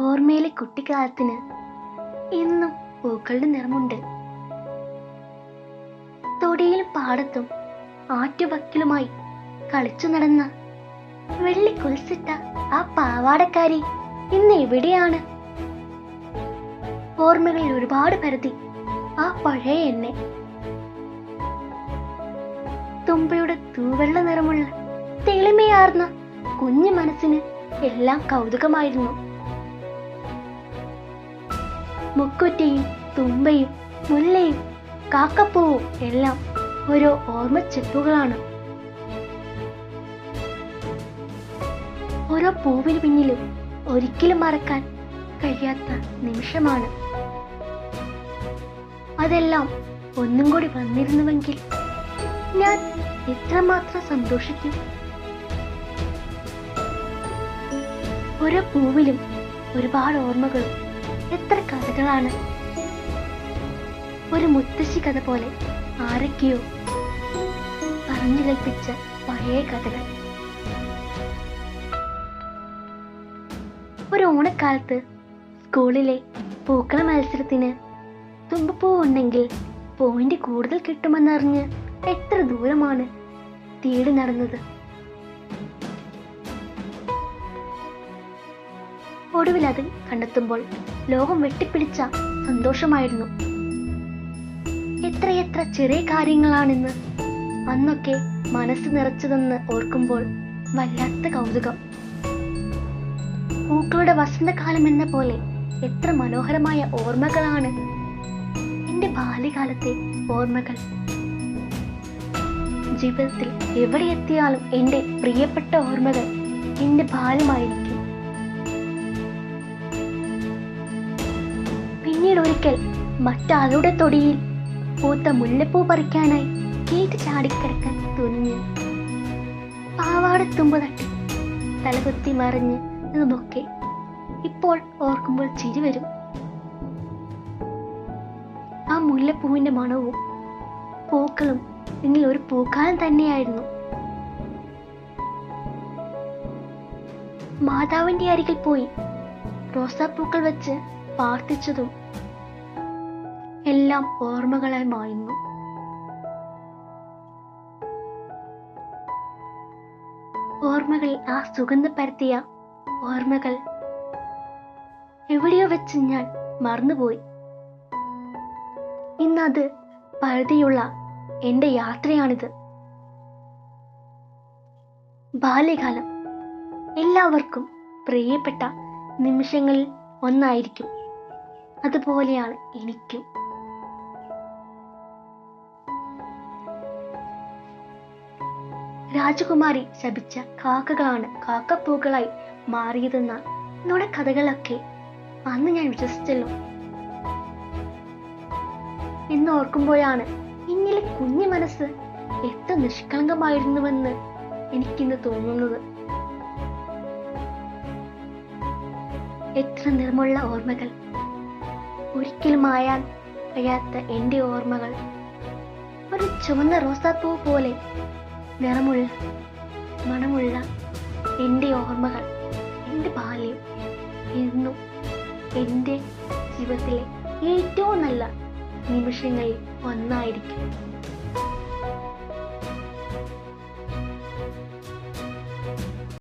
ഓർമ്മയിലെ കുട്ടിക്കാലത്തിന് ഇന്നും പൂക്കളുടെ നിറമുണ്ട്. തൊടിയിലും പാടത്തും ആറ്റുവക്കിലുമായി കളിച്ചു നടന്ന വെള്ളി കുലിച്ചിട്ട ആ പാവാടക്കാരി ഇന്ന് എവിടെയാണ്? ഓർമ്മകളിൽ ഒരുപാട് പരതി ആ പഴയ എന്നെ. തുമ്പയുടെ തൂവെള്ള നിറമുള്ള തെളിമയാർന്ന കുഞ്ഞു മനസ്സിന് എല്ലാം കൗതുകമായിരുന്നു. മുക്കുറ്റിയും തുമ്പയും മുല്ലയും കാക്കപ്പൂവും എല്ലാം ഓരോ ഓർമ്മച്ചെപ്പുകളാണ്. ഓരോ പൂവിന് പിന്നിലും ഒരിക്കലും മറക്കാൻ കഴിയാത്ത നിമിഷമാണ്. അതെല്ലാം ഒന്നും കൂടി വന്നിരുന്നുവെങ്കിൽ ഞാൻ എത്രമാത്രം സന്തോഷിക്കും? ഓരോ പൂവിലും ഒരുപാട് ഓർമ്മകളും എത്ര കഥകളാണ്. ഒരു മുത്തശ്ശി കഥ പോലെ ആരൊക്കെയോ പറഞ്ഞു കേൾപ്പിച്ച പഴയ കഥകൾ. ഒരു ഓണക്കാലത്ത് സ്കൂളിലെ പൂക്കള മത്സരത്തിന് തുമ്പപ്പൂ ഉണ്ടെങ്കിൽ പോയിന്റ് കൂടുതൽ കിട്ടുമെന്നറിഞ്ഞ് എത്ര ദൂരമാണ് തേടി നടന്നത്. ഒടുവിൽ അത് കണ്ടെത്തുമ്പോൾ ലോകം വെട്ടിപ്പിടിച്ച സന്തോഷമായിരുന്നു. എത്രയെത്ര ചെറിയ കാര്യങ്ങളാണെന്ന് അന്നൊക്കെ മനസ്സ് നിറച്ചതെന്ന് ഓർക്കുമ്പോൾ വല്ലാത്ത കൗതുകം. പൂക്കളുടെ വസന്തകാലം എന്ന പോലെ എത്ര മനോഹരമായ ഓർമ്മകളാണ് എന്റെ ബാല്യകാലത്തെ ഓർമ്മകൾ. ജീവിതത്തിൽ എവിടെ എത്തിയാലും എന്റെ പ്രിയപ്പെട്ട ഓർമ്മകൾ എന്റെ ബാല്യമായിരിക്കും. പിന്നീട് ഒരിക്കൽ മറ്റാളുടെ തൊടിയിൽ പൂത്ത മുല്ലപ്പൂ പറിക്കാനായി കേട്ട് ചാടിക്കിടക്കാൻ പാവാട പാവാടത്തുമ്പ് തട്ടി തലകുത്തി മറിഞ്ഞ് എന്നതൊക്കെ ഇപ്പോൾ ഓർക്കുമ്പോൾ ചിരി വരും. ആ മുല്ലപ്പൂവിന്റെ മണവും പൂക്കളും എന്നിൽ ഒരു പൂക്കാലം തന്നെയായിരുന്നു. മാതാവിന്റെ അരികിൽ പോയി റോസാപ്പൂക്കൾ വെച്ച് പ്രാർത്ഥിച്ചതും എല്ലാം ഓർമ്മകളായി മായുന്നു. ഓർമ്മകൾ ആ സുഗന്ധ പരത്തിയ ഓർമ്മകൾ എവിടെയോ വെച്ച് ഞാൻ മറന്നുപോയി. ഇന്നത് പഴുതിയുള്ള എന്റെ യാത്രയാണിത്. ബാല്യകാലം എല്ലാവർക്കും പ്രിയപ്പെട്ട നിമിഷങ്ങളിൽ ഒന്നായിരിക്കും. അതുപോലെയാണ് എനിക്കും. രാജകുമാരി ശപിച്ച കാക്കകളാണ് കാക്കപ്പൂക്കളായി മാറിയതെന്ന നുണക്കഥകളൊക്കെ അന്ന് ഞാൻ വിശ്വസിച്ചല്ലോ. എന്ന് ഓർക്കുമ്പോഴാണ് ഇങ്ങനെ കുഞ്ഞു മനസ്സ് എത്ര നിഷ്കളങ്കമായിരുന്നുവെന്ന് എനിക്കിന്ന് തോന്നുന്നത്. എത്ര നിറമുള്ള ഓർമ്മകൾ. ഒരിക്കലും മായാൻ കഴിയാത്ത എന്റെ ഓർമ്മകൾ. ഒരു ചുവന്ന റോസാപ്പൂ പോലെ നിറമുള്ള മണമുള്ള എന്റെ ഓർമ്മകൾ എന്റെ ബാല്യം എന്നും എന്റെ ജീവിതത്തിലെ ഏറ്റവും നല്ല നിമിഷങ്ങളിൽ ഒന്നായിരിക്കും.